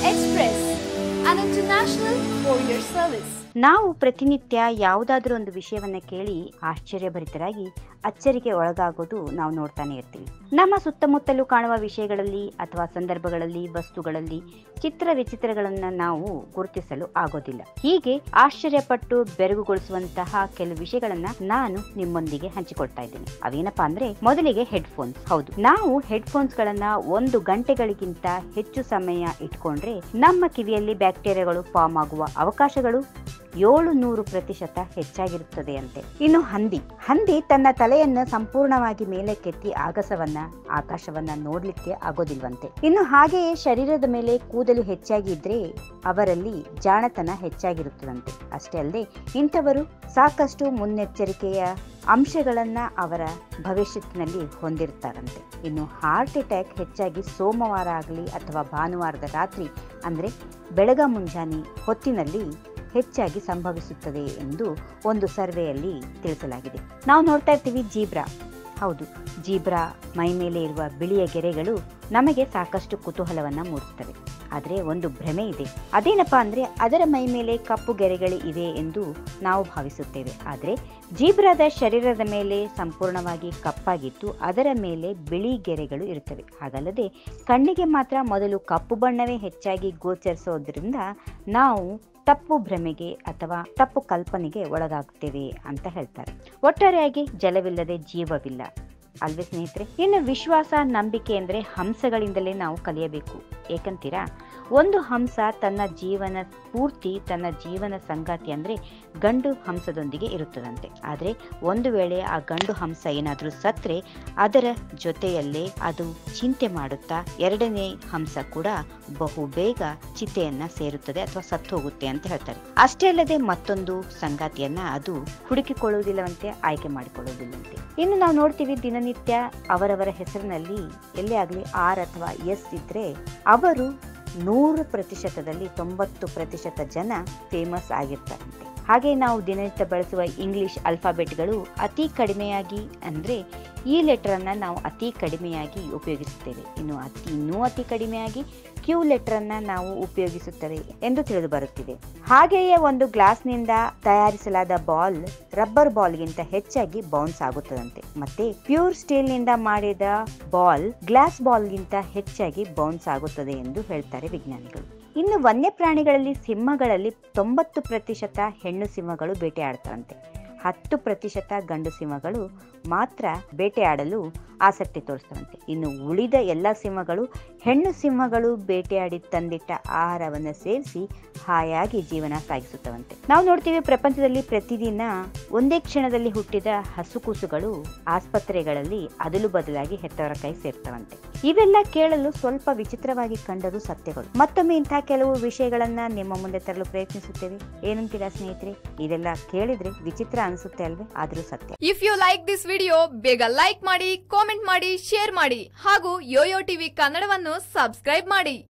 Express. and into international courier service. ನಾವು ಪ್ರತಿನಿತ್ಯ ಯಾವುದಾದ್ರೂ ಒಂದು ವಿಷಯವನ್ನ ಕೇಳಿ ಆಶ್ಚರ್ಯಭರಿತರಾಗಿ ಅಚ್ಚರಿಗೆ ಒಳಗಾಗೋದು ನಾವು ನೋಡ್ತಾನೆ ಇರ್ತೀವಿ. ನಮ್ಮ ಸುತ್ತಮುತ್ತಲು ಕಾಣುವ ವಿಷಯಗಳಲ್ಲಿ ಅಥವಾ ಸಂದರ್ಭಗಳಲ್ಲಿ, ವಸ್ತುಗಳಲ್ಲಿ ಚಿತ್ರ ವಿಚಿತ್ರಗಳನ್ನ ನಾವು ಗುರುತಿಸಲು ಆಗೋದಿಲ್ಲ. ಹೀಗೆ ಆಶ್ಚರ್ಯಪಟ್ಟು ಬೆರಗುಗೊಳಿಸುವಂತಹ ಕೆಲವು ವಿಷಯಗಳನ್ನ ನಾನು ನಿಮ್ಮೊಂದಿಗೆ ಹಂಚಿಕೊಳ್ತಾ ಇದ್ದೇನೆ. ಅವೇನಪ್ಪಾ ಅಂದ್ರೆ ಮೊದಲಿಗೆ ಹೆಡ್ಫೋನ್ಸ್ ಹೌದು. ನಾವು ಹೆಡ್ಫೋನ್ಸ್ ಗಳನ್ನ ಒಂದು ಗಂಟೆಗಳಿಗಿಂತ ಹೆಚ್ಚು ಸಮಯ ಇಟ್ಕೊಂಡ್ರೆ ನಮ್ಮ ಕಿವಿಯಲ್ಲಿ ಬ್ಯಾಕ್ಟೀರಿಯಾಗಳು ಫಾರ್ಮ್ ಆಗುವ ಅವಕಾಶಗಳು ಏಳು ನೂರು ಪ್ರತಿಶತ ಹೆಚ್ಚಾಗಿರುತ್ತದೆ ಅಂತೆ ಇನ್ನು ಹಂದಿ. ಹಂದಿ ತನ್ನ ತಲೆಯನ್ನು ಸಂಪೂರ್ಣವಾಗಿ ಮೇಲಕ್ಕೆತ್ತಿ ಆಗಸವನ್ನ, ಆಕಾಶವನ್ನ ನೋಡ್ಲಿಕ್ಕೆ ಆಗೋದಿಲ್ವಂತೆ. ಇನ್ನು ಹಾಗೆಯೇ ಶರೀರದ ಮೇಲೆ ಕೂದಲು ಹೆಚ್ಚಾಗಿ ಇದ್ರೆ ಅವರಲ್ಲಿ ಜಾಣತನ ಹೆಚ್ಚಾಗಿರುತ್ತದಂತೆ. ಅಷ್ಟೇ ಅಲ್ಲದೆ ಇಂಥವರು ಸಾಕಷ್ಟು ಮುನ್ನೆಚ್ಚರಿಕೆಯ ಅಂಶಗಳನ್ನ ಅವರ ಭವಿಷ್ಯತ್ತಿನಲ್ಲಿ ಹೊಂದಿರ್ತಾರಂತೆ. ಇನ್ನು ಹಾರ್ಟ್ ಅಟ್ಯಾಕ್ ಹೆಚ್ಚಾಗಿ ಸೋಮವಾರ ಆಗಲಿ ಅಥವಾ ಭಾನುವಾರದ ರಾತ್ರಿ, ಅಂದರೆ ಬೆಳಗ ಮುಂಜಾನೆ ಹೊತ್ತಿನಲ್ಲಿ ಹೆಚ್ಚಾಗಿ ಸಂಭವಿಸುತ್ತದೆ ಎಂದು ಒಂದು ಸರ್ವೆಯಲ್ಲಿ ತಿಳಿಸಲಾಗಿದೆ ನಾವು ನೋಡ್ತಾ ಇರ್ತೀವಿ ಜೀಬ್ರಾ. ಹೌದು, ಜೀಬ್ರಾ ಮೈ ಮೇಲೆ ಇರುವ ಬಿಳಿಯ ಗೆರೆಗಳು ನಮಗೆ ಸಾಕಷ್ಟು ಕುತೂಹಲವನ್ನು ಮೂಡಿಸ್ತವೆ ಆದರೆ ಒಂದು ಭ್ರಮೆ ಇದೆ. ಅದೇನಪ್ಪ ಅಂದ್ರೆ ಅದರ ಮೈ ಮೇಲೆ ಕಪ್ಪು ಗೆರೆಗಳು ಇವೆ ಎಂದು ನಾವು ಭಾವಿಸುತ್ತೇವೆ. ಆದರೆ ಜೀಬ್ರಾದ ಶರೀರದ ಮೇಲೆ ಸಂಪೂರ್ಣವಾಗಿ ಕಪ್ಪಾಗಿದ್ದು ಅದರ ಮೇಲೆ ಬಿಳಿ ಗೆರೆಗಳು ಇರುತ್ತವೆ. ಹಾಗಲ್ಲದೆ ಕಣ್ಣಿಗೆ ಮಾತ್ರ ಮೊದಲು ಕಪ್ಪು ಬಣ್ಣವೇ ಹೆಚ್ಚಾಗಿ ಗೋಚರಿಸೋದ್ರಿಂದ ನಾವು ತಪ್ಪು ಭ್ರಮೆಗೆ ಅಥವಾ ತಪ್ಪು ಕಲ್ಪನೆಗೆ ಒಳಗಾಗುತ್ತೇವೆ ಅಂತ ಹೇಳ್ತಾರೆ. ಒಟ್ಟಾರೆಯಾಗಿ ಜಲವಿಲ್ಲದೆ ಜೀವವಿಲ್ಲ. ಅಲ್ವೇ ಸ್ನೇಹಿತರೆ ಇನ್ನು ವಿಶ್ವಾಸ, ನಂಬಿಕೆ ಅಂದ್ರೆ ಹಂಸಗಳಿಂದಲೇ ನಾವು ಕಲಿಯಬೇಕು. ಏಕಂತೀರಾ? ಒಂದು ಹಂಸ ತನ್ನ ಜೀವನ ಪೂರ್ತಿ, ತನ್ನ ಜೀವನ ಸಂಗಾತಿ ಅಂದ್ರೆ ಗಂಡು ಹಂಸದೊಂದಿಗೆ ಇರುತ್ತದಂತೆ. ಆದರೆ ಒಂದು ವೇಳೆ ಆ ಗಂಡು ಹಂಸ ಏನಾದರೂ ಸತ್ತರೆ ಅದರ ಜೊತೆಯಲ್ಲೇ ಅದು ಚಿಂತೆ ಮಾಡುತ್ತಾ ಎರಡನೇ ಹಂಸ ಕೂಡ ಬಹು ಬೇಗ ಚಿತೆಯನ್ನ ಸೇರುತ್ತದೆ ಅಥವಾ ಸತ್ತು ಹೋಗುತ್ತೆ ಅಂತ ಹೇಳ್ತಾರೆ. ಅಷ್ಟೇ ಅಲ್ಲದೆ ಮತ್ತೊಂದು ಸಂಗಾತಿಯನ್ನ ಅದು ಹುಡುಕಿಕೊಳ್ಳುವುದಿಲ್ಲವಂತೆ, ಆಯ್ಕೆ ಮಾಡಿಕೊಳ್ಳುವುದಿಲ್ಲವಂತೆ. ಇನ್ನು ನಾವು ನೋಡ್ತೀವಿ ದಿನನಿತ್ಯ ಅವರವರ ಹೆಸರಿನಲ್ಲಿ ಎಲ್ಲೇ ಆಗಲಿ ಆರ್ ಅಥವಾ ಎಸ್ ಇದ್ರೆ ಅವರು ನೂರು ಪ್ರತಿಶತದಲ್ಲಿ ತೊಂಬತ್ತು ಪ್ರತಿಶತ ಜನ ಫೇಮಸ್ ಆಗಿರ್ತಾರಂತೆ ಹಾಗೆ ನಾವು ದಿನನಿತ್ಯ ಬಳಸುವ ಇಂಗ್ಲಿಷ್ ಅಲ್ಫಾಬೆಟ್ಗಳು ಅತಿ ಕಡಿಮೆಯಾಗಿ ಅಂದರೆ ಈ ಲೆಟರನ್ನು ನಾವು ಅತಿ ಕಡಿಮೆಯಾಗಿ ಉಪಯೋಗಿಸುತ್ತೇವೆ. ಇನ್ನು ಅತಿ ಇನ್ನೂ ಅತಿ ಕಡಿಮೆಯಾಗಿ ಕ್ಯೂ ಲೆಟರ್ ಅನ್ನ ನಾವು ಉಪಯೋಗಿಸುತ್ತವೆ ಎಂದು ತಿಳಿದು ಬರುತ್ತಿದೆ. ಹಾಗೆಯೇ ಒಂದು ಗ್ಲಾಸ್ನಿಂದ ತಯಾರಿಸಲಾದ ಬಾಲ್ ರಬ್ಬರ್ ಬಾಲ್ಗಿಂತ ಹೆಚ್ಚಾಗಿ ಬೌನ್ಸ್ ಆಗುತ್ತದಂತೆ. ಮತ್ತೆ ಪ್ಯೂರ್ ಸ್ಟೀಲ್ನಿಂದ ಮಾಡಿದ ಬಾಲ್ ಗ್ಲಾಸ್ ಬಾಲ್ಗಿಂತ ಹೆಚ್ಚಾಗಿ ಬೌನ್ಸ್ ಆಗುತ್ತದೆ ಎಂದು ಹೇಳ್ತಾರೆ ವಿಜ್ಞಾನಿಗಳು. ಇನ್ನು ವನ್ಯಪ್ರಾಣಿಗಳಲ್ಲಿ ಸಿಂಹಗಳಲ್ಲಿ ತೊಂಬತ್ತು ಪ್ರತಿಶತ ಹೆಣ್ಣು ಸಿಂಹಗಳು ಬೇಟೆಯಾಡ್ತಾರಂತೆ ಹತ್ತು ಪ್ರತಿಶತ ಗಂಡು ಸಿಂಹಗಳು ಮಾತ್ರ ಬೇಟೆಯಾಡಲು ಆಸಕ್ತಿ ತೋರಿಸ್ತವಂತೆ ಇನ್ನು ಉಳಿದ ಎಲ್ಲ ಸಿಂಹಗಳು ಹೆಣ್ಣು ಸಿಂಹಗಳು ಬೇಟೆಯಾಡಿ ತಂದಿಟ್ಟ ಆಹಾರವನ್ನು ಸೇವಿಸಿ ಹಾಯಾಗಿ ಜೀವನ ಸಾಗಿಸುತ್ತವಂತೆ. ನಾವು ನೋಡ್ತೀವಿ ಪ್ರಪಂಚದಲ್ಲಿ ಪ್ರತಿದಿನ ಒಂದೇ ಕ್ಷಣದಲ್ಲಿ ಹುಟ್ಟಿದ ಹಸುಕೂಸುಗಳು ಆಸ್ಪತ್ರೆಗಳಲ್ಲಿ ಅದಲು ಬದಲಾಗಿ ಹೆತ್ತವರ ಕೈ ಸೇರ್ತವಂತೆ. ಇವೆಲ್ಲ ಕೇಳಲು ಸ್ವಲ್ಪ ವಿಚಿತ್ರವಾಗಿ ಕಂಡರೂ ಸತ್ಯಗಳು. ಮತ್ತೊಮ್ಮೆ ಇಂತಹ ಕೆಲವು ವಿಷಯಗಳನ್ನ ನಿಮ್ಮ ಮುಂದೆ ತರಲು ಪ್ರಯತ್ನಿಸುತ್ತೇವೆ. ಏನಂತೀರಾ ಸ್ನೇಹಿತರೆ? ಇದೆಲ್ಲ ಕೇಳಿದ್ರೆ ವಿಚಿತ್ರ ಅನಿಸುತ್ತೆ ಅಲ್ವೇ? ಆದ್ರೂ ಸತ್ಯ. If you like this video ಬೇಗ ಲೈಕ್ ಮಾಡಿ ಕಾಮೆಂಟ್ ಮಾಡಿ ಶೇರ್ ಮಾಡಿ ಹಾಗೂ ಯೋಯೋ ಟಿವಿ ಕನ್ನಡವನ್ನು ಸಬ್ಸ್ಕ್ರೈಬ್ ಮಾಡಿ.